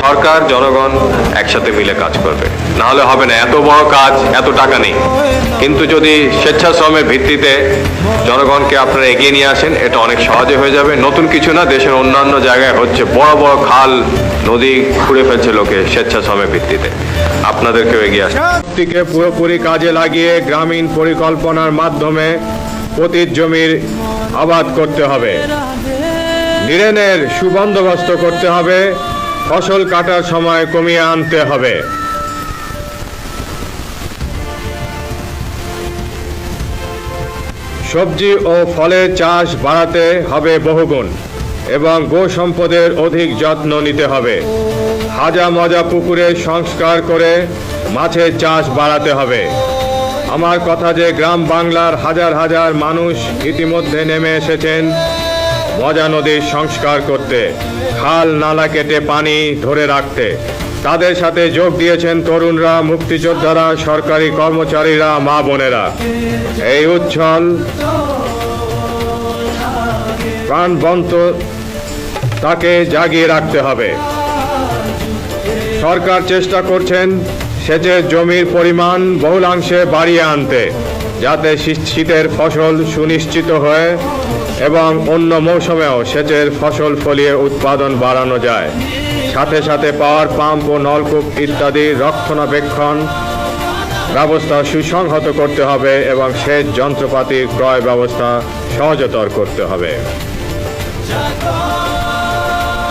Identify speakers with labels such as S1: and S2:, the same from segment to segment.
S1: সরকার, জনগণ একসাথে মিলে কাজ করবে। না হলে হবে না, এত বড় কাজ, এত টাকা নেই। কিন্তু যদি স্বেচ্ছাশ্রমের ভিত্তিতে জনগণকে আপনারা এগিয়ে নিয়ে আসেন, এটা অনেক সহজে হয়ে যাবে। নতুন কিছু না, দেশের অন্যান্য জায়গায় হচ্ছে বড় বড় খাল, নদী খুঁড়ে ফেলছে লোকে স্বেচ্ছাশ্রমের ভিত্তিতে। আপনাদেরকেও এগিয়ে আসতে
S2: শক্তিকে পুরোপুরি কাজে লাগিয়ে গ্রামীণ পরিকল্পনার মাধ্যমে পতিত জমির আবাদ করতে হবে। নিরেনের সুবন্দোবস্ত করতে হবে। ফসল কাটার সময় কমিয়ে আনতে হবে। সবজি ও ফলের চাষ বাড়াতে হবে বহুগুণ এবং গো সম্পদের অধিক যত্ন নিতে হবে। হাজা মজা পুকুরে সংস্কার করে মাছের চাষ বাড়াতে হবে। আমার কথা যে গ্রাম বাংলার হাজার হাজার মানুষ ইতিমধ্যে নেমে এসেছেন মজা নদীর সংস্কার করতে, খাল নালা কেটে পানি ধরে রাখতে। তাদের সাথে যোগ দিয়েছেন তরুণরা, মুক্তিযোদ্ধারা, সরকারি কর্মচারীরা, মা বোনেরা। এই উচ্ছল প্রাণবন্ত তাকে জাগিয়ে রাখতে হবে। সরকার চেষ্টা করছেন সেচের জমির পরিমাণ বহুলাংশে বাড়িয়ে আনতে, যাতে শীতের ফসল সুনিশ্চিত হয় এবং অন্য মৌসুমেও সেচের ফসল ফলিয়ে উৎপাদন বাড়ানো যায়। সাথে সাথে পাওয়ার পাম্প ও নলকূপ ইত্যাদি রক্ষণাবেক্ষণ ব্যবস্থা সুসংহত করতে হবে এবং সেচ যন্ত্রপাতির ক্রয় ব্যবস্থা সহজতর করতে হবে।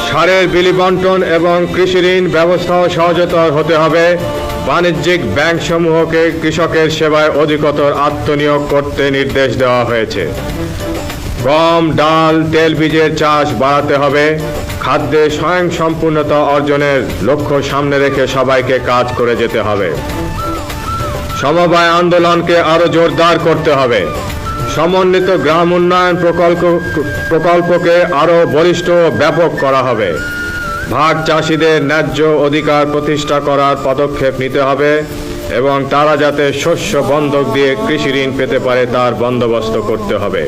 S2: সারের বিলি বন্টন এবং কৃষি ঋণ ব্যবস্থাও সহজতর হতে হবে। বাণিজ্যিক ব্যাংকসমূহকে কৃষকের সেবায় অধিকতর আত্মনিয়োগ করতে নির্দেশ দেওয়া হয়েছে। গম, ডাল, তেল বীজের চাষ বাড়াতে হবে। খাদ্যে স্বয়ং সম্পূর্ণতা অর্জনের লক্ষ্য সামনে রেখে সবাইকে কাজ করে যেতে হবে। সমবায় আন্দোলনকে আরও জোরদার করতে হবে। সমন্বিত গ্রাম উন্নয়ন প্রকল্প প্রকল্পকে আরও বলিষ্ঠ ব্যাপক করা হবে। ভাগ চাষিদের ন্যায্য অধিকার প্রতিষ্ঠা করার পদক্ষেপ নিতে হবে এবং তারা যাতে শস্য বন্ধক দিয়ে কৃষি ঋণ পেতে পারে তার বন্দোবস্ত করতে হবে।